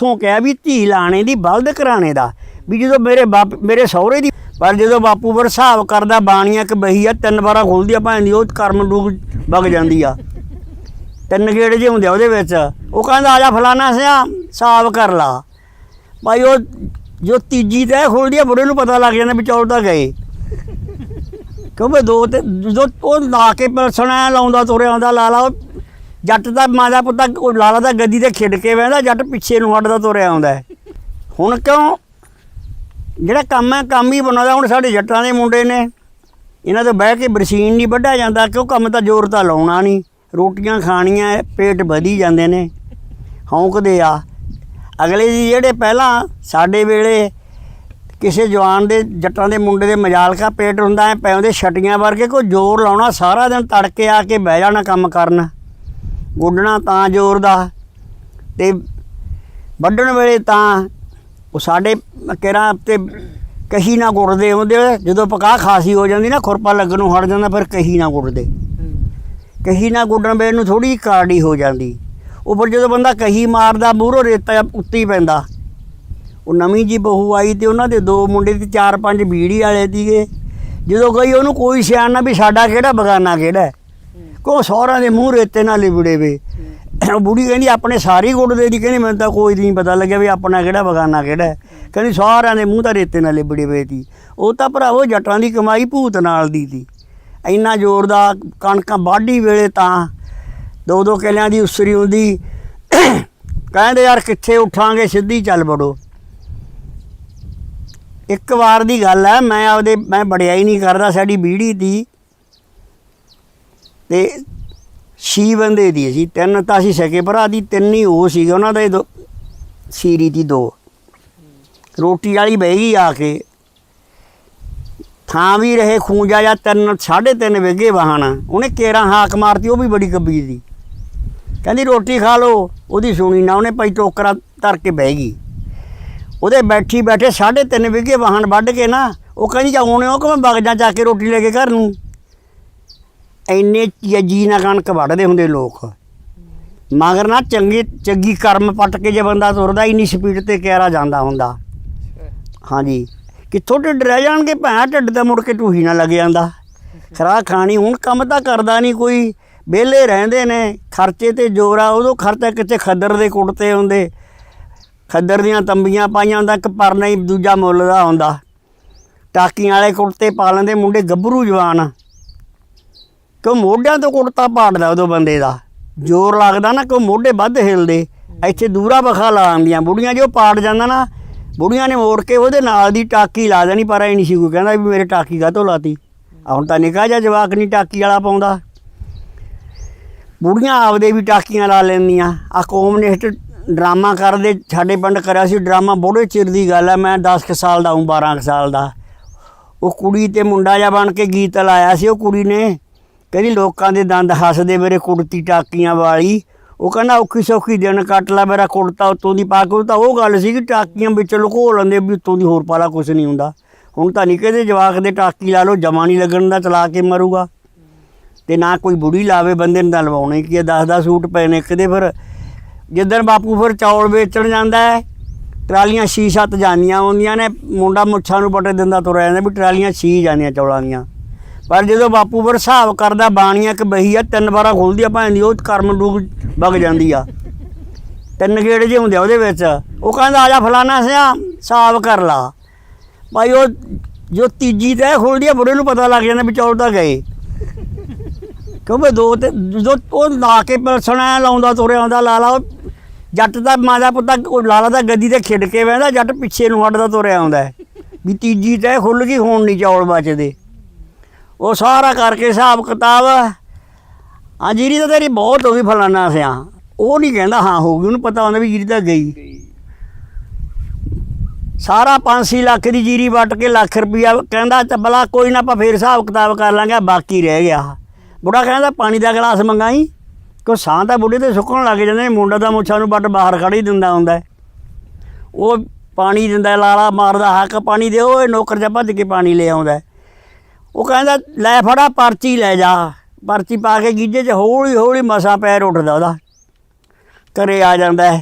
ਉੱਥੋਂ ਕਿਹਾ ਵੀ ਧੀ ਲਾਣੇ ਦੀ ਬਲਦ ਕਰਾਣੇ ਦਾ, ਵੀ ਜਦੋਂ ਮੇਰੇ ਬਾਪ, ਮੇਰੇ ਸਹੁਰੇ ਦੀ, ਪਰ ਜਦੋਂ ਬਾਪੂ ਪਰ ਹਿਸਾਬ ਕਰਦਾ ਬਾਣੀਆਂ ਕਿ ਬਹੀ ਆ, ਤਿੰਨ ਵਾਰਾਂ ਖੁੱਲਦੀ ਆ ਭਾਂ ਉਹ ਕਰਮ ਡੂਬ ਵਗ ਜਾਂਦੀ ਆ। ਤਿੰਨ ਗੇੜੇ ਜਿਹੇ ਹੁੰਦੇ ਆ ਉਹਦੇ ਵਿੱਚ, ਉਹ ਕਹਿੰਦਾ, ਆ ਜਾ ਫਲਾਣਾ ਸਿਆ, ਹਿਸਾਬ ਕਰ ਲਾ। ਭਾਈ ਉਹ, ਜੋ ਤੀਜੀ ਤੇ ਖੁੱਲਦੀ ਆ, ਬੁੜੇ ਨੂੰ ਪਤਾ ਲੱਗ ਜਾਂਦਾ ਵੀ ਚੌਲ ਤਾਂ ਗਏ। ਕਿਉਂਕਿ ਦੋ ਤੇ, ਜਦੋਂ ਉਹ ਲਾ ਕੇ ਪਲਸਣਾ ਲਾਉਂਦਾ, ਤੁਰਿਆ ਆਉਂਦਾ ਲਾ, ਉਹ ਜੱਟ ਦਾ ਮਾਦਾ ਪੁੱਤਾ ਉਹ ਲਾਲਾ ਦਾ ਗੱਦੀ ਤੇ ਖਿੜ ਕੇ ਬਹਿੰਦਾ, ਜੱਟ ਪਿੱਛੇ ਨੂੰ ਹਟਦਾ, ਤੁਰਿਆ ਆਉਂਦਾ ਹੁਣ ਕਿਉਂ? ਜਿਹੜਾ ਕੰਮ ਹੈ, ਕੰਮ ਹੀ ਬਣਾਉਂਦਾ ਹੁਣ ਸਾਡੇ ਜੱਟਾਂ ਦੇ ਮੁੰਡੇ ਨੇ। ਇਹਨਾਂ ਤੋਂ ਬਹਿ ਕੇ ਬਰਸੀਨ ਨਹੀਂ ਵੱਢਿਆ ਜਾਂਦਾ, ਕਿਉਂ? ਕੰਮ ਤਾਂ ਜ਼ੋਰ ਤਾਂ ਲਾਉਣਾ ਨਹੀਂ। ਰੋਟੀਆਂ ਖਾਣੀਆਂ, ਪੇਟ ਵਧੀ ਜਾਂਦੇ ਨੇ। ਹੌਂਕਦੇ ਆ। ਅਗਲੇ ਜੀ ਜਿਹੜੇ ਪਹਿਲਾਂ ਸਾਡੇ ਵੇਲੇ ਕਿਸੇ ਜਵਾਨ ਦੇ, ਜੱਟਾਂ ਦੇ ਮੁੰਡੇ ਦੇ ਮਜਾਲਕਾ ਪੇਟ ਹੁੰਦਾ ਐ ਪੈਉਂਦੇ ਛਟੀਆਂ ਵਰਗੇ, ਕੋਈ ਜ਼ੋਰ ਲਾਉਣਾ, ਸਾਰਾ ਦਿਨ ਤੜਕੇ ਆ ਕੇ ਬਹਿ ਜਾਣਾ ਕੰਮ ਕਰਨ। ਗੁੱਡਣਾ ਤਾਂ ਜ਼ੋਰ ਦਾ ਤੇ ਵੱਢਣ ਵੇਲੇ ਤਾਂ ਉਹ ਸਾਡੇ ਕਿਰਾਂ ਤੇ ਕਹੀ ਨਾ ਗੁੱਡਦੇ ਹੁੰਦੇ ਜਦੋਂ ਪਕਾ ਖਾਸੀ ਹੋ ਜਾਂਦੀ ਨਾ ਖੁਰਪਾ ਲੱਗਣ ਨੂੰ ਹਟ ਜਾਂਦਾ ਫਿਰ ਕਹੀ ਨਾ ਗੁੱਡਦੇ ਕਹੀ ਨਾ ਗੁੱਡਣ ਵੇਲੇ ਨੂੰ ਥੋੜੀ ਕਾਰਡੀ ਹੋ ਜਾਂਦੀ। ਉੱਪਰ ਜਦੋਂ ਬੰਦਾ ਕਹੀ ਮਾਰਦਾ ਮੂਹਰੋਂ ਰੇਤਾ ਉੱਤੇ ਪੈਂਦਾ। ਉਹ ਨਵੀਂ ਜੀ ਬਹੂ ਆਈ ਤੇ ਉਹਨਾਂ ਦੇ ਦੋ ਮੁੰਡੇ ਤੇ ਚਾਰ ਪੰਜ ਬੀੜੀ ਵਾਲੇ ਸੀਗੇ। ਜਦੋਂ ਗਈ ਉਹਨੂੰ ਕੋਈ ਸਿਆਣ ਨਾ ਵੀ ਸਾਡਾ ਕਿਹੜਾ ਬਗਾਨਾ ਕਿਹੜਾ। ਕੋ ਸਹੁਰਿਆਂ ਦੇ ਮੂੰਹ ਰੇਤੇ ਨਾਲ ਲਿਬੜੇ ਵੇ। ਉਹ ਬੁੜੀ ਕਹਿੰਦੀ, ਆਪਣੇ ਸਾਰੀ ਗੁੱਡ ਦੇ ਦੀ ਕਹਿੰਦੀ, ਮੈਨੂੰ ਤਾਂ ਕੋਈ ਨਹੀਂ ਪਤਾ ਲੱਗਿਆ ਵੀ ਆਪਣਾ ਕਿਹੜਾ ਬਗਾਨਾ ਕਿਹੜਾ ਕਹਿੰਦੀ ਸਾਰਿਆਂ ਦੇ ਮੂੰਹ ਤਾਂ ਰੇਤੇ ਨਾਲ ਲਿਬੜੇ ਵੇ ਤੀ ਉਹ ਤਾਂ ਭਰਾਵੋ ਜੱਟਾਂ ਦੀ ਕਮਾਈ ਭੂਤ ਨਾਲ ਦੀ ਤੀ ਇੰਨਾ ਜ਼ੋਰ ਦਾ ਕਣਕਾਂ ਵਾਢੀ ਵੇਲੇ ਤਾਂ ਦੋ ਦੋ ਕਿਲਿਆਂ ਦੀ ਉਸਰੀ ਹੁੰਦੀ। ਕਹਿੰਦੇ, ਯਾਰ ਕਿੱਥੇ ਉਠਾਂਗੇ, ਸਿੱਧੀ ਚੱਲ ਬੜੋ ਇੱਕ ਵਾਰ ਦੀ ਗੱਲ ਹੈ, ਮੈਂ ਆਪਦੇ ਮੈਂ ਬੜਿਆਈ ਨਹੀਂ ਕਰਦਾ, ਸਾਡੀ ਬੀੜੀ ਦੀ ਤੇ ਛੀ ਬੰਦੇ ਦੀ ਸੀ, ਤਿੰਨ ਤਾਂ ਅਸੀਂ ਸਕੇ ਭਰਾ ਦੀ, ਤਿੰਨ ਹੀ ਉਹ ਸੀਗੇ, ਉਹਨਾਂ ਦੇ ਦੋ, ਸੀਰੀ ਦੀ ਦੋ। ਰੋਟੀ ਵਾਲੀ ਬਹਿ ਗਈ ਆ ਕੇ। ਥਾਂ ਵੀ ਰਹੇ, ਖੂੰਜਾ ਜਾਂ ਤਿੰਨ, ਸਾਢੇ ਤਿੰਨ ਵਿਗੇ ਵਾਹਣ। ਉਹਨੇ ਕੇਰਾਂ ਹਾਕ ਮਾਰਤੀ, ਉਹ ਵੀ ਬੜੀ ਗੱਬੀ ਦੀ ਕਹਿੰਦੀ, ਰੋਟੀ ਖਾ ਲਓ, ਉਹਦੀ ਸੁਣੀ ਨਾ, ਉਹਨੇ ਪਈ ਟੋਕਰਾ ਧਰ ਕੇ ਬਹਿ ਗਈ। ਉਹਦੇ ਬੈਠੀ ਬੈਠੇ ਸਾਢੇ ਤਿੰਨ ਵਿਗੇ ਵਾਹਣ ਵੱਢ ਕੇ ਨਾ, ਉਹ ਕਹਿੰਦੀ ਜਾਉਣੇ ਉਹ ਕਿ ਮੈਂ ਵਗ ਜਾ ਜਾ ਕੇ ਰੋਟੀ ਲੈ ਕੇ ਘਰ ਨੂੰ? ਇੰਨੇ ਜੀ ਨਾ ਕਣਕ ਵੱਢਦੇ ਹੁੰਦੇ ਲੋਕ। ਮਗਰ ਨਾ ਚੰਗੇ, ਚੰਗੀ ਕਰਮ ਪੱਟ ਕੇ ਜੇ ਬੰਦਾ ਤੁਰਦਾ, ਇੰਨੀ ਸਪੀਡ ਤੇ ਕਿਹੜਾ ਜਾਂਦਾ ਹੁੰਦਾ। ਹਾਂਜੀ। ਕਿੱਥੋਂ ਢਿੱਡ ਰਹਿ ਜਾਣਗੇ ਭੈਣਾ? ਢਿੱਡ ਤੇ ਮੁੜ ਕੇ ਢੂਹੀ ਨਾ ਲੱਗ ਜਾਂਦਾ। ਖਰਾ ਖਾਣੀ, ਹੁਣ ਕੰਮ ਤਾਂ ਕਰਦਾ ਨਹੀਂ ਕੋਈ। ਵਿਹਲੇ ਰਹਿੰਦੇ ਨੇ, ਖਰਚੇ ਤੇ ਜ਼ੋਰਾ ਉਦੋਂ ਖਰਚਾ ਕਿਤੇ ਖੱਦਰ ਦੇ ਕੁੜਤੇ ਹੁੰਦੇ। ਖੱਦਰ ਦੀਆਂ ਤੰਬੀਆਂ ਪਾਈਆਂ ਹੁੰਦਾ, ਇੱਕ ਪਰਨਾ ਹੀ ਦੂਜਾ ਮੁੱਲ ਦਾ ਹੁੰਦਾ। ਟਾਕੀਆਂ ਵਾਲੇ ਕੁੜਤੇ ਪਾ ਲੈਂਦੇ, ਮੁੰਡੇ ਗੱਭਰੂ ਜਵਾਨ। ਕਿਉਂ ਮੋਢਿਆਂ ਤੋਂ ਕੁੜਤਾ ਪਾੜਦਾ ਉਦੋਂ ਬੰਦੇ ਦਾ। ਜ਼ੋਰ ਲੱਗਦਾ ਨਾ ਕਿ ਮੋਢੇ ਵੱਧ ਹਿਲਦੇ। ਇੱਥੇ ਦੂਰਾ ਬਖਾ ਲਾਉਂਦੀਆਂ ਬੁੜੀਆਂ ਜੋ ਪਾੜ ਜਾਂਦਾ ਨਾ, ਬੁੜੀਆਂ ਨੇ ਮੋੜ ਕੇ ਉਹਦੇ ਨਾਲ ਦੀ ਟਾਕੀ ਲਾ ਦੇਣੀ, ਪਰ ਐ ਨਹੀਂ ਸੀ ਕੋਈ ਕਹਿੰਦਾ ਵੀ ਮੇਰੇ ਟਾਕੀ ਤੋਂ ਲਾਤੀ। ਹੁਣ ਤਾਂ ਨਿਕਾ ਜਾ ਜਵਾਕ ਨਹੀਂ ਟਾਕੀ ਵਾਲਾ ਪਾਉਂਦਾ। ਬੁੜੀਆਂ ਆਪਦੇ ਵੀ ਟਾਕੀਆਂ ਲਾ ਲੈਂਦੀਆਂ। ਆ ਕੌਮਨਿਸਟ ਡਰਾਮਾ ਕਰਦੇ, ਸਾਡੇ ਪਿੰਡ ਕਰਿਆ ਸੀ ਡਰਾਮਾ, ਬੋੜੇ ਚਿਰ ਦੀ ਗੱਲ ਹੈ ਮੈਂ 10 ਕੁ ਸਾਲ ਦਾ ਹੂੰ 12 ਕੁ ਸਾਲ ਦਾ। ਉਹ ਕੁੜੀ ਤੇ ਮੁੰਡਾ ਜਿਹਾ ਬਣ ਕੇ ਗੀਤ ਲਾਇਆ ਸੀ, ਉਹ ਕੁੜੀ ਨੇ ਕਹਿੰਦੀ ਲੋਕਾਂ ਦੇ ਦੰਦ ਹੱਸਦੇ ਮੇਰੇ ਕੁੜਤੀ ਟਾਕੀਆਂ ਵਾਲੀ। ਉਹ ਕਹਿੰਦਾ ਔਖੀ ਸੌਖੀ ਦਿਨ ਕੱਟ ਲੈ ਮੇਰਾ ਕੁੜਤਾ ਉਤੋਂ ਦੀ ਪਾ ਕੇ। ਉਹ ਤਾਂ ਉਹ ਗੱਲ ਸੀ ਕਿ ਟਾਕੀਆਂ ਵਿੱਚ ਲੁਕੋ ਲੈਂਦੇ ਵੀ ਉਤੋਂ ਦੀ ਹੋਰ ਪਾਲਾ ਕੁਝ ਨਹੀਂ ਹੁੰਦਾ। ਹੁਣ ਤਾਂ ਨਹੀਂ ਕਹਿੰਦੇ ਜਵਾਕ ਦੇ ਟਾਕੀ ਲਾ ਲਓ, ਜਮਾ ਨਹੀਂ ਲੱਗਣ ਦਾ, ਚਲਾ ਕੇ ਮਰੂਗਾ। ਤੇ ਨਾ ਕੋਈ ਬੁੜੀ ਲਾਵੇ, ਬੰਦੇ ਨੂੰ ਤਾਂ ਲਵਾਉਣੇ ਕੀ 10 10 ਸੂਟ ਪਏ ਨੇ ਇੱਕ ਦੇ ਫਿਰ। ਜਿੱਦਣ ਬਾਪੂ ਫਿਰ ਚੌਲ ਵੇਚਣ ਜਾਂਦਾ ਹੈ, ਟਰਾਲੀਆਂ ਛੇ ਸੱਤ ਜਾਂਦੀਆਂ ਹੁੰਦੀਆਂ ਨੇ, ਮੁੰਡਾ ਮੁੱਛਾਂ ਨੂੰ ਪਟੇ ਦਿੰਦਾ ਤੁਰਿਆ ਜਾਂਦਾ ਵੀ ਟਰਾਲੀਆਂ ਛੇ ਜਾਂਦੀਆਂ ਚੌਲਾਂ ਦੀਆਂ। ਪਰ ਜਦੋਂ ਬਾਪੂ ਪਰ ਹਿਸਾਬ ਕਰਦਾ ਬਾਣੀਆਂ ਕਿ ਬਹੀ ਆ, ਤਿੰਨ ਵਾਰਾਂ ਖੁੱਲਦੀ ਆ ਭਾਂ ਦੀ ਉਹ ਕਰਮ ਡੂਬ ਵਗ ਜਾਂਦੀ ਆ। ਤਿੰਨ ਗੇੜੇ ਜਿਹੇ ਹੁੰਦੇ ਆ ਉਹਦੇ ਵਿੱਚ। ਉਹ ਕਹਿੰਦਾ, ਆ ਜਾ ਫਲਾਣਾ ਸਿਆ, ਹਿਸਾਬ ਕਰ ਲਾ। ਭਾਈ, ਉਹ ਜੋ ਤੀਜੀ ਤੇ ਖੁੱਲਦੀ ਆ, ਬੁੜੇ ਨੂੰ ਪਤਾ ਲੱਗ ਜਾਂਦਾ ਵੀ ਚੌਲ ਤਾਂ ਗਏ। ਕਿਉਂਕਿ ਦੋ ਤੇ ਜਦੋਂ ਉਹ ਲਾ ਕੇ ਪਲਸਣਾ ਲਾਉਂਦਾ, ਤੁਰਿਆ ਆਉਂਦਾ ਲਾਲਾ ਉਹ ਜੱਟ ਦਾ ਮਾਦਾ ਪੁੱਤਾ, ਉਹ ਲਾਲਾ ਦਾ ਗੱਦੀ ਤੇ ਖਿੜ ਕੇ ਬਹਿੰਦਾ, ਜੱਟ ਪਿੱਛੇ ਨੂੰ ਹਟਦਾ, ਤੁਰਿਆ ਆਉਂਦਾ। ਵੀ ਤੀਜੀ ਤੇ ਖੁੱਲ ਗਈ ਹੋਣ ਨਹੀਂ ਚੌਲ ਬਚਦੇ। ਉਹ ਸਾਰਾ ਕਰਕੇ ਹਿਸਾਬ ਕਿਤਾਬ ਹਾਂ, ਜੀਰੀ ਤਾਂ ਤੇਰੀ ਬਹੁਤ ਹੋ ਗਈ ਫਲਾਨਾ ਸਿਆ। ਉਹ ਨਹੀਂ ਕਹਿੰਦਾ ਹਾਂ ਹੋ ਗਈ ਉਹਨੂੰ ਪਤਾ ਹੁੰਦਾ ਵੀ ਜੀਰੀ ਤਾਂ ਗਈ। ਸਾਰਾ 5-6 ਲੱਖ ਦੀ ਜੀਰੀ ਵੱਟ ਕੇ ਲੱਖ ਰੁਪਈਆ ਕਹਿੰਦਾ ਚੱਬਲਾ ਕੋਈ ਨਾ ਆਪਾਂ ਫੇਰ ਹਿਸਾਬ ਕਿਤਾਬ ਕਰ ਲਾਂਗੇ ਬਾਕੀ ਰਹਿ ਗਿਆ। ਬੁੜਾ ਕਹਿੰਦਾ ਪਾਣੀ ਦਾ ਗਲਾਸ ਮੰਗਾਈ। ਕੋ ਸਾਹ ਤਾਂ ਬੁੱਢੇ ਤੇ ਸੁੱਕਣ ਲੱਗ ਜਾਂਦੇ ਨੇ, ਮੁੰਡਾ ਦਾ ਮੁੱਛਾਂ ਨੂੰ ਵੱਟ ਬਾਹਰ ਖੜ ਹੀ ਦਿੰਦਾ ਹੁੰਦਾ ਉਹ ਪਾਣੀ ਦਿੰਦਾ, ਲਾਲਾ ਮਾਰਦਾ, ਹੱਕ ਪਾਣੀ ਦੇ ਓਏ ਨੌਕਰ ਜਾ ਭੱਜ ਕੇ ਪਾਣੀ ਲੈ ਆਉਂਦਾ ਉਹ ਕਹਿੰਦਾ, ਲੈ ਫੜਾ ਪਰਚੀ ਲੈ ਜਾ। ਪਰਚੀ ਪਾ ਕੇ ਗੀਜੇ 'ਚ ਹੌਲੀ ਹੌਲੀ ਮਸਾ ਪੈਰ ਉੱਠਦਾ ਉਹਦਾ। ਘਰੇ ਆ ਜਾਂਦਾ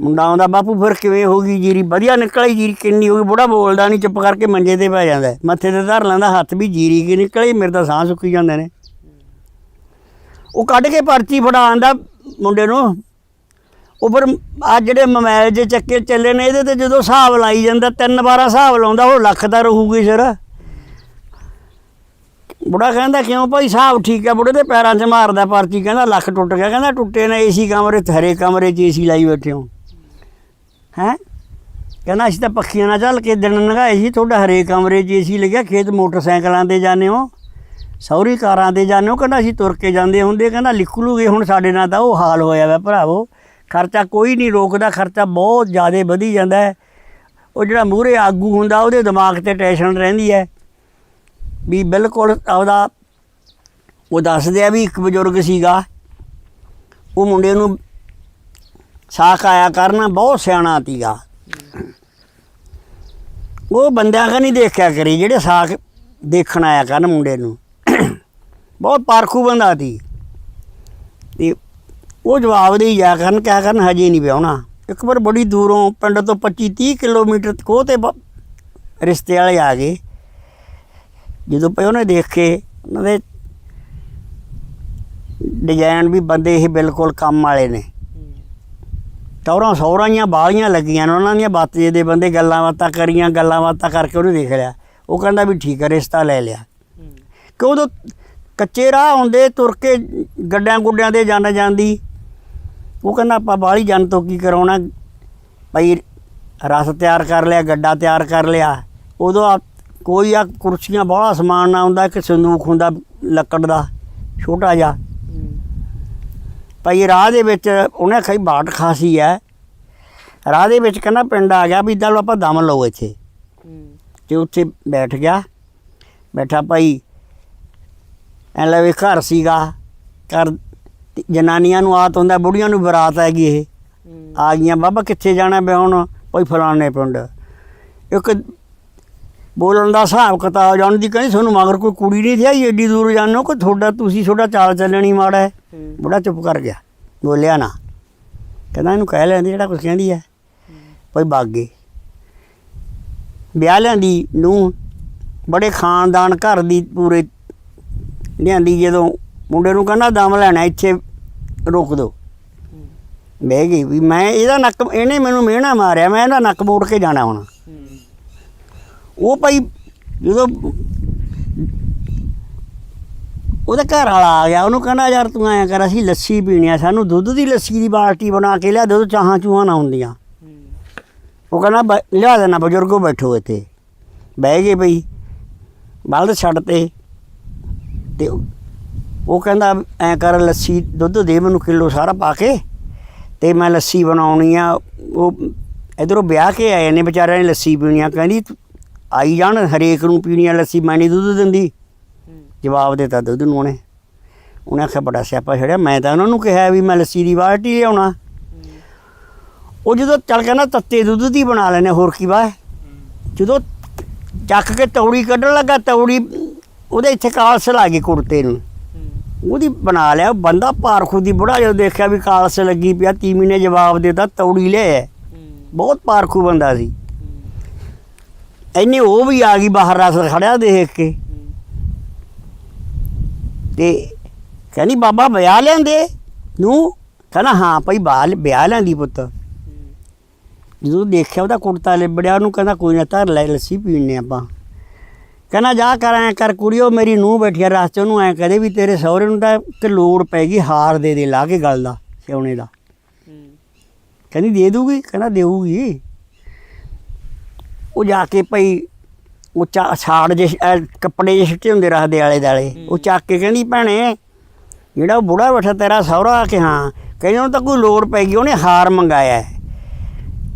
ਮੁੰਡਾ ਆਉਂਦਾ, ਬਾਪੂ, ਫਿਰ ਕਿਵੇਂ ਹੋ ਗਈ ਜੀਰੀ? ਵਧੀਆ ਨਿਕਲੀ ਜੀਰੀ, ਕਿੰਨੀ ਹੋ ਗਈ? ਬੁੜਾ ਬੋਲਦਾ ਨਹੀਂ ਚੁੱਪ ਕਰਕੇ ਮੰਜੇ ਤੇ ਪੈ ਜਾਂਦਾ ਮੱਥੇ ਤੇ ਧਰ ਲੈਂਦਾ, ਹੱਥ ਵੀ ਜੀਰੀ ਕੀ ਨਿਕਲੀ ਮੇਰੇ ਤਾਂ ਸਾਹ ਸੁੱਕੀ ਜਾਂਦੇ ਨੇ। ਉਹ ਕੱਢ ਕੇ ਪਰਚੀ ਫੜਾ ਆਂਦਾ ਮੁੰਡੇ ਨੂੰ। ਉਹ ਫਿਰ ਆ ਜਿਹੜੇ ਮੋਬਾਈਲ 'ਚ ਚੱਕੇ ਚੱਲੇ ਨੇ, ਇਹਦੇ ਤੇ ਜਦੋਂ ਹਿਸਾਬ ਲਾਈ ਜਾਂਦਾ, ਤਿੰਨ ਵਾਰਾ ਹਿਸਾਬ ਲਾਉਂਦਾ, ਉਹ ਲੱਖ ਦਾ ਰਹੂਗੀ ਸਿਰ। ਬੁੜਾ ਕਹਿੰਦਾ, ਕਿਉਂ ਭਾਈ? ਹਿਸਾਬ ਠੀਕ ਹੈ, ਬੁੜੇ ਦੇ ਪੈਰਾਂ 'ਚ ਮਾਰਦਾ ਪਰਚੀ। ਕਹਿੰਦਾ ਲੱਖ ਟੁੱਟ ਗਿਆ। ਕਹਿੰਦਾ, ਟੁੱਟੇ ਨੇ ਏਸੀ ਕਮਰੇ 'ਚ ਹਰੇ ਕਮਰੇ 'ਚ ਏਸੀ ਲਾਈ ਬੈਠੇ ਹੋ। ਹੈ? ਕਹਿੰਦਾ, ਅਸੀਂ ਤਾਂ ਪੱਖੀਆਂ ਨਾਲ ਚੱਲ ਕੇ ਦਿਨ ਲੰਘਾਏ ਸੀ। ਤੁਹਾਡਾ ਹਰੇ ਕਮਰੇ 'ਚ ਏਸੀ ਲੱਗਿਆ। ਖੇਤ ਮੋਟਰਸਾਈਕਲਾਂ ਤੇ ਜਾਂਦੇ ਹੋ, ਸੌਰੀ ਕਾਰਾਂ ਤੇ ਜਾਂਦੇ ਹੋ। ਕਹਿੰਦਾ, ਅਸੀਂ ਤੁਰ ਕੇ ਜਾਂਦੇ ਹੁੰਦੇ ਕਹਿੰਦਾ, ਲਿਖ ਹੁਣ ਸਾਡੇ ਨਾਲ ਤਾਂ ਉਹ ਹਾਲ ਹੋਇਆ ਵਾ ਭਰਾਵੋ। ਖਰਚਾ ਕੋਈ ਨਹੀਂ ਰੋਕਦਾ, ਖਰਚਾ ਬਹੁਤ ਜ਼ਿਆਦਾ ਵਧੀ ਜਾਂਦਾ ਹੈ। ਉਹ ਜਿਹੜਾ ਮੂਹਰੇ ਆਗੂ ਹੁੰਦਾ, ਉਹਦੇ ਦਿਮਾਗ ਤੇ ਟੈਨਸ਼ਨ ਰਹਿੰਦੀ ਹੈ। ਵੀ ਬਿਲਕੁਲ ਆਪਦਾ ਉਹ ਦੱਸਦੇ ਆ ਵੀ ਇੱਕ ਬਜ਼ੁਰਗ ਸੀਗਾ, ਉਹ ਮੁੰਡੇ ਨੂੰ ਸਾਖ ਆਇਆ ਕਰਨਾ, ਬਹੁਤ ਸਿਆਣਾ ਤੀਗਾ। ਉਹ ਬੰਦਿਆਂ ਕਾ ਨਹੀਂ ਦੇਖਿਆ ਕਰੀ, ਜਿਹੜੇ ਸਾਖ ਦੇਖਣ ਆਇਆ ਕਰਨ ਮੁੰਡੇ ਨੂੰ। ਬਹੁਤ ਪਾਰਖੂ ਬੰਦਾ ਸੀ ਤੇ ਉਹ ਜਵਾਬ ਦੇ ਜਾ ਕਰਨ ਕਿਆ ਕਰਨ ਹਜੇ ਨਹੀਂ ਵਿਆਹਣਾ। ਇੱਕ ਵਾਰ ਬੜੀ ਦੂਰੋਂ, ਪਿੰਡ ਤੋਂ 25 30 ਕਿਲੋਮੀਟਰ ਕੋਹ ਤੇ ਰਿਸ਼ਤੇ ਵਾਲੇ ਆ ਗਏ। ਜਦੋਂ ਪਏ ਉਹਨੇ ਦੇਖੇ ਉਹਨਾਂ ਦੇ ਡਿਜ਼ਾਈਨ ਵੀ ਬੰਦੇ ਇਹ ਬਿਲਕੁਲ ਕੰਮ ਵਾਲੇ ਨੇ। ਟੌਰਾਂ ਸੌਰਾਂਆਂ ਬਾਲੀਆਂ ਲੱਗੀਆਂ ਨੇ, ਉਹਨਾਂ ਦੀਆਂ ਬਾਤੀਏ ਦੇ ਬੰਦੇ ਗੱਲਾਂ ਬਾਤਾਂ ਕਰੀਆਂ, ਗੱਲਾਂ ਬਾਤਾਂ ਕਰਕੇ ਉਹਨੇ ਦੇਖ ਲਿਆ। ਉਹ ਕਹਿੰਦਾ ਵੀ ਠੀਕ ਹੈ ਰਿਸ਼ਤਾ ਲੈ ਲਿਆ। ਕਿ ਉਦੋਂ ਕੱਚੇ ਰਾਹ ਆਉਂਦੇ, ਤੁਰ ਕੇ ਗੱਡਿਆਂ ਗੁੱਡਿਆਂ ਤੇ ਜਾਣ ਜਾਂਦੀ। ਉਹ ਕਹਿੰਦਾ ਆਪਾਂ ਬਾਹਲੀ ਜਨ ਤੋਂ ਕੀ ਕਰਾਉਣਾ? ਭਾਈ ਰਸ ਤਿਆਰ ਕਰ ਲਿਆ, ਗੱਡਾ ਤਿਆਰ ਕਰ ਲਿਆ। ਉਦੋਂ ਆ ਕੋਈ ਆ ਕੁਰਸੀਆਂ ਬਾਹਲਾ ਸਮਾਨ ਨਾ ਹੁੰਦਾ ਇੱਕ ਸੰਦੂਕ ਹੁੰਦਾ ਲੱਕੜ ਦਾ ਛੋਟਾ ਜਿਹਾ। ਭਾਈ ਰਾਹ ਦੇ ਵਿੱਚ ਉਹਨੇ ਖਾਈ ਬਾਟ ਖਾਸੀ ਹੈ ਰਾਹ ਦੇ ਵਿੱਚ ਕਹਿੰਦਾ ਪਿੰਡ ਆ ਗਿਆ ਵੀ ਚੱਲ ਆਪਾਂ ਦਮ ਲਓ ਇੱਥੇ। ਤੇ ਉੱਥੇ ਬੈਠ ਗਿਆ। ਬੈਠਾ ਭਾਈ ਐ ਲਵੇ ਘਰ ਸੀਗਾ ਘਰ ਜਨਾਨੀਆਂ ਨੂੰ ਆਤ ਹੁੰਦਾ ਬੁੜੀਆਂ ਨੂੰ ਬਰਾਤ ਹੈਗੀ ਇਹ। ਆ ਗਈਆਂ ਬਾਬਾ ਕਿੱਥੇ ਜਾਣਾ ਬੇ ਹੁਣ? ਕੋਈ ਫਲਾਣੇ ਪਿੰਡ। ਇੱਕ ਬੋਲਣ ਦਾ ਹਿਸਾਬ ਕਿਤਾਬ ਜਾਣ ਦੀ ਕਹਿੰਦੀ ਤੁਹਾਨੂੰ ਮਗਰ ਕੋਈ ਕੁੜੀ ਨਹੀਂ ਥੀ ਆਈ, ਏਡੀ ਦੂਰ ਜਾਣੋ ਕਿ ਤੁਹਾਡਾ ਤੁਸੀਂ ਤੁਹਾਡਾ ਚਾਲ ਚੱਲਣੀ ਮਾੜਾ ਹੈ। ਬੁੜਾ ਚੁੱਪ ਕਰ ਗਿਆ, ਬੋਲਿਆ ਨਾ। ਕਹਿੰਦਾ ਇਹਨੂੰ ਕਹਿ ਲੈਂਦੀ ਜਿਹੜਾ ਕੁਝ ਕਹਿੰਦੀ ਹੈ। ਭਾਈ ਬਾਗੇ। ਵਿਆਹ ਲੈਂਦੀ ਨੂੰ, ਬੜੇ ਖਾਨਦਾਨ ਘਰ ਦੀ ਪੂਰੇ ਲਿਆਂਦੀ ਜਦੋਂ ਮੁੰਡੇ ਨੂੰ ਕਹਿੰਦਾ ਦਮ ਲੈਣਾ, ਇੱਥੇ ਰੋਕ ਦੋ। ਬਹਿ ਗਈ ਵੀ ਮੈਂ ਇਹਦਾ ਨੱਕ, ਇਹਨੇ ਮੈਨੂੰ ਮਿਹਣਾ ਮਾਰਿਆ, ਮੈਂ ਇਹਦਾ ਨੱਕ ਮੋੜ ਕੇ ਜਾਣਾ ਹੁਣ। ਉਹ ਭਾਈ ਜਦੋਂ ਉਹਦਾ ਘਰ ਵਾਲਾ ਆ ਗਿਆ, ਉਹਨੂੰ ਕਹਿੰਦਾ, ਯਾਰ ਤੂੰ ਐਂ ਕਰ, ਅਸੀਂ ਲੱਸੀ ਪੀਣੀ ਆ, ਸਾਨੂੰ ਦੁੱਧ ਦੀ ਲੱਸੀ ਦੀ ਬਾਲਟੀ ਬਣਾ ਕੇ ਲਿਆ ਦੁੱਧ ਚਾਹਾਂ ਚੂਹਾਂ ਨਾ ਹੁੰਦੀਆਂ। ਉਹ ਕਹਿੰਦਾ, ਬ- ਲਿਆ ਦੇਣਾ, ਬਜ਼ੁਰਗੋ ਬੈਠੋ ਇੱਥੇ। ਬਹਿ ਗਏ ਬਈ, ਬਲਦ ਛੱਡ ਤੇ ਉਹ ਕਹਿੰਦਾ, ਐਂ ਕਰ, ਲੱਸੀ, ਦੁੱਧ ਦੇ ਮੈਨੂੰ ਕਿਲੋ ਸਾਰਾ ਪਾ ਕੇ, ਤੇ ਮੈਂ ਲੱਸੀ ਬਣਾਉਣੀ ਆ। ਉਹ ਇਧਰੋਂ ਵਿਆਹ ਕੇ ਆਏ ਨੇ ਵਿਚਾਰਿਆਂ ਨੇ ਲੱਸੀ ਪੀਣੀ ਆ। ਕਹਿੰਦੀ ਆਈ ਜਾਣ ਹਰੇਕ ਨੂੰ ਪੀਣੀ ਆ ਲੱਸੀ ਮੈਂ ਨਹੀਂ ਦੁੱਧ ਦਿੰਦੀ। ਜਵਾਬ ਦਿੱਤਾ ਦੁੱਧ ਨੂੰ ਉਹਨੇ। ਉਹਨੇ ਆਖਿਆ ਬੜਾ ਸਿਆਪਾ ਛੜਿਆ। ਮੈਂ ਤਾਂ ਉਹਨਾਂ ਨੂੰ ਕਿਹਾ ਵੀ ਮੈਂ ਲੱਸੀ ਦੀ ਬਾਲਟੀ ਲਿਆਉਣਾ। ਉਹ ਜਦੋਂ ਚੱਲ ਕਹਿੰਦਾ ਤੱਤੇ ਦੁੱਧ ਦੀ ਬਣਾ ਲੈਨੇ ਹੋਰ ਕੀ ਵਾ। ਜਦੋਂ ਚੱਕ ਕੇ ਤੌੜੀ ਕੱਢਣ ਲੱਗਾ ਤੌੜੀ ਉਹਦੇ ਇੱਥੇ ਕਾਲਸ ਲਾ ਗਈ ਕੁੜਤੇ ਨੂੰ। ਉਹਦੀ ਬਣਾ ਲਿਆ। ਬੰਦਾ ਪਾਰਖੂ ਦੀ ਬੁੜਾ ਜਦੋਂ ਦੇਖਿਆ ਵੀ ਕਾਲਸ ਲੱਗੀ ਪਿਆ ਤੀਮੀ ਨੇ ਜਵਾਬ ਦਿੱਤਾ ਤੌੜੀ ਲੈ ਬਹੁਤ ਪਾਰਖੂ ਬੰਦਾ ਸੀ। ਐਨੇ ਉਹ ਵੀ ਆ ਗਈ ਬਾਹਰ ਰਸ ਖੜਿਆ ਦੇਖ ਕੇ। ਤੇ ਕਹਿੰਦੀ ਬਾਬਾ ਵਿਆਹ ਲੈਂਦੇ ਨੂੰ ਕਹਿੰਦਾ ਹਾਂ ਭਾਈ ਬਾਲ ਵਿਆਹ ਲੈਂਦੀ ਪੁੱਤ। ਜਦੋਂ ਦੇਖਿਆ ਉਹਦਾ ਕੁੜਤਾ ਲਿਬੜਿਆ ਉਹਨੂੰ ਕਹਿੰਦਾ ਕੋਈ ਨਾ ਧਰ ਲੈ ਲੱਸੀ ਪੀਣੇ ਆਪਾਂ। ਕਹਿੰਦਾ ਜਾ ਕਰ ਐ ਕਰ ਕੁੜੀਓ ਮੇਰੀ ਨੂੰਹ ਬੈਠੀ ਆ ਰਸਤੇ ਉਹਨੂੰ ਐ ਕਹਦੇ ਵੀ ਤੇਰੇ ਸਹੁਰੇ ਨੂੰ ਤਾਂ ਇੱਕ ਲੋੜ ਪੈ ਗਈ ਹਾਰ ਦੇ ਦੇ ਲਾ ਕੇ ਗਲ ਦਾ ਸਿਉਣੇ ਦਾ। ਕਹਿੰਦੀ ਦੇ ਦੂਗੀ? ਕਹਿੰਦਾ ਦੇਊਗੀ। ਉਹ ਜਾ ਕੇ ਭਈ ਉਹ ਚਾ ਛਾੜ ਜੇ ਕੱਪੜੇ ਜਿਹੇ ਸਿੱਟੇ ਹੁੰਦੇ ਰੱਖਦੇ ਆਲੇ ਦਾਲੇ ਉਹ ਚੱਕ ਕੇ ਕਹਿੰਦੀ ਭੈਣੇ ਜਿਹੜਾ ਉਹ ਬੁੜਾ ਬੈਠਾ ਤੇਰਾ ਸਹੁਰਾ ਆ ਕੇ ਹਾਂ ਕਹਿੰਦੀ ਉਹਨੂੰ ਤਾਂ ਕੋਈ ਲੋੜ ਪੈ ਗਈ ਉਹਨੇ ਹਾਰ ਮੰਗਾਇਆ।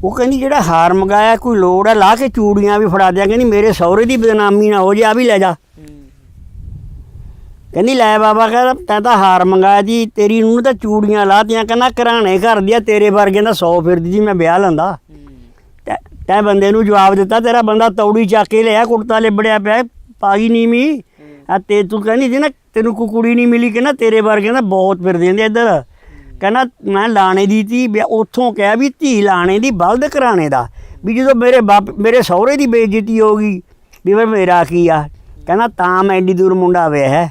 ਉਹ ਕਹਿੰਦੀ ਜਿਹੜਾ ਹਾਰ ਮੰਗਾਇਆ ਕੋਈ ਲੋੜ ਹੈ ਲਾ ਕੇ ਚੂੜੀਆਂ ਵੀ ਫੜਾ ਦਿਆਂ ਕਹਿੰਦੀ ਮੇਰੇ ਸਹੁਰੇ ਦੀ ਬਦਨਾਮੀ ਨਾ ਹੋ ਜੇ ਆ ਵੀ ਲੈ ਜਾ। ਕਹਿੰਦੀ ਲੈ ਬਾਬਾ ਕਹਿੰਦਾ ਤੈਂ ਤਾਂ ਹਾਰ ਮੰਗਾਇਆ ਜੀ ਤੇਰੀ ਨੂੰ ਤਾਂ ਚੂੜੀਆਂ ਲਾਤੀਆਂ ਕਹਿੰਦਾ ਘਰਾਣੇ ਘਰ ਦੀਆਂ ਤੇਰੇ ਵਰਗੇ ਦਾ 100 ਫਿਰਦੀ ਜੀ ਮੈਂ ਵਿਆਹ ਲੰਦਾ। ਤੈ ਬੰਦੇ ਨੂੰ ਜਵਾਬ ਦਿੱਤਾ ਤੇਰਾ ਬੰਦਾ ਤੌੜੀ ਚੱਕ ਕੇ ਲਿਆ ਕੁੜਤਾ ਲਿਬੜਿਆ ਪਿਆ ਪਾਗੀ ਨੀਵੀਂ ਆ ਤੇ ਤੂੰ ਕਹਿੰਦੀ ਸੀ ਨਾ ਤੈਨੂੰ ਕੋਈ ਕੁੜੀ ਨਹੀਂ ਮਿਲੀ ਕਿ ਨਾ ਤੇਰੇ ਵਰਗੇ ਦਾ ਬਹੁਤ ਫਿਰਦੇ ਨੇ ਇੱਧਰ। ਕਹਿੰਦਾ ਮੈਂ ਲਾਣੇ ਦੀ ਧੀ ਉੱਥੋਂ ਕਿਹਾ ਵੀ ਧੀ ਲਾਣੇ ਦੀ ਬਲਦ ਘਰਾਣੇ ਦਾ ਵੀ ਜਦੋਂ ਮੇਰੇ ਬਾਪ ਮੇਰੇ ਸਹੁਰੇ ਦੀ ਬੇਇੱਜ਼ਤੀ ਹੋ ਗਈ ਵੀ ਫਿਰ ਮੇਰਾ ਕੀ ਆ? ਕਹਿੰਦਾ ਤਾਂ ਮੈਂ ਐਡੀ ਦੂਰ ਮੁੰਡਾ ਵਿਆਹ ਹੈ।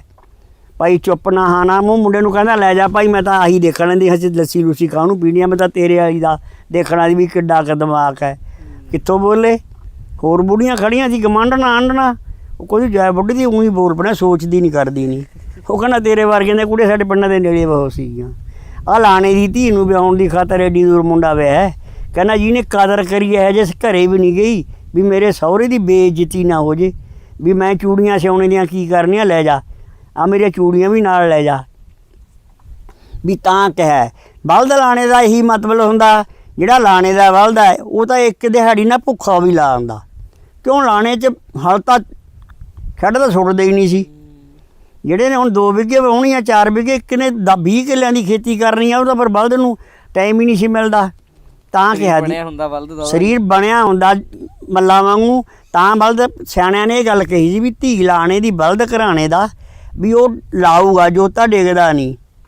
ਭਾਈ ਚੁੱਪ ਨਾ ਹਾਨਾ ਮੂੰਹ ਮੁੰਡੇ ਨੂੰ ਕਹਿੰਦਾ ਲੈ ਜਾ ਭਾਈ ਮੈਂ ਤਾਂ ਆਹੀ ਦੇਖਣ ਦੀ ਹੱਸ ਲੱਸੀ ਲੂਸੀ ਕਾਹਨੂੰ ਪੀਣੀ ਆ ਮੈਂ ਤਾਂ ਤੇਰੇ ਵਾਲੀ ਦਾ ਦੇਖਣਾ ਦੀ ਵੀ ਕਿੱਡਾ ਕੁ ਦਿਮਾਗ ਹੈ। ਕਿੱਥੋਂ ਬੋਲੇ? ਹੋਰ ਬੁੜੀਆਂ ਖੜੀਆਂ ਸੀ, ਗਮੰਡਣਾ, ਆਂਡਣਾ। ਉਹ ਕੋਈ ਜੈ ਬੁੱਢੀ ਦੀ ਉਹੀ ਬੋਲ ਪਣਾ ਸੋਚਦੀ ਨਹੀਂ ਕਰਦੀ ਨਹੀਂ ਉਹ ਕਹਿੰਦਾ, ਤੇਰੇ ਵਰਗਿਆਂ ਦੇ ਕੁੜੇ ਸਾਡੇ ਪਿੰਡਾਂ ਦੇ ਨੇੜੇ ਬਹੁਤ ਸੀਗੀਆਂ। ਆ ਲਾਣੇ ਦੀ ਧੀ ਨੂੰ ਵਿਆਉਣ ਦੀ ਖਾਤਰ ਐਡੀ ਦੂਰ ਮੁੰਡਾ ਵਿਆਹ ਹੈ। ਕਹਿੰਦਾ, ਜਿਹਨੇ ਕਦਰ ਕਰੀ ਹੈ ਜਿਸ ਘਰੇ ਵੀ ਨਹੀਂ ਗਈ। ਵੀ ਮੇਰੇ ਸਹੁਰੇ ਦੀ ਬੇਇੱਜ਼ਤੀ ਨਾ ਹੋ ਜੇ। ਵੀ ਮੈਂ ਚੂੜੀਆਂ ਸਿਉਣੇ ਦੀਆਂ ਕੀ ਕਰਨੀਆਂ, ਲੈ ਜਾ। ਆ ਮੇਰੀਆਂ ਚੂੜੀਆਂ ਵੀ ਨਾਲ ਲੈ ਜਾ। ਵੀ ਤਾਂ ਕਹਿ ਬਲਦ ਲਾਣੇ ਦਾ ਇਹੀ ਮਤਲਬ ਹੁੰਦਾ ਜਿਹੜਾ ਲਾਣੇ ਦਾ ਬਲਦ ਹੈ ਉਹ ਤਾਂ ਇੱਕ ਦਿਹਾੜੀ ਨਾ ਭੁੱਖਾ ਵੀ ਲਾ ਆਉਂਦਾ। ਕਿਉਂ ਲਾਣੇ 'ਚ ਹਲ ਤਾਂ ਛੱਡ ਤਾਂ ਸੁੱਟਦੇ ਹੀ ਨਹੀਂ ਸੀ। ਜਿਹੜੇ ਨੇ ਹੁਣ 2 ਵਿਗੇ ਵਾਹੁਣੀ ਆ 4 ਵਿਗੇ ਇੱਕ ਨੇ 20 ਕਿੱਲਿਆਂ ਦੀ ਖੇਤੀ ਕਰਨੀ ਆ ਉਹ ਤਾਂ ਫਿਰ ਬਲਦ ਨੂੰ ਟਾਈਮ ਹੀ ਨਹੀਂ ਸੀ ਮਿਲਦਾ। ਤਾਂ ਕਿਹਾ ਜੀ ਬਣਿਆ ਹੁੰਦਾ ਬਲਦ ਦਾ। ਸਰੀਰ ਬਣਿਆ ਹੁੰਦਾ ਮੱਲਾ ਵਾਂਗੂ ਤਾਂ ਬਲਦ ਸਿਆਣਿਆਂ ਨੇ ਇਹ ਗੱਲ ਕਹੀ ਸੀ ਵੀ ਧੀ ਲਾਣੇ ਦੀ ਬਲਦ ਘਰਾਣੇ ਦਾ ਵੀ ਉਹ ਲਾਊਗਾ ਜੋਤਾ ਡੇਗਦਾ ਨਹੀਂ।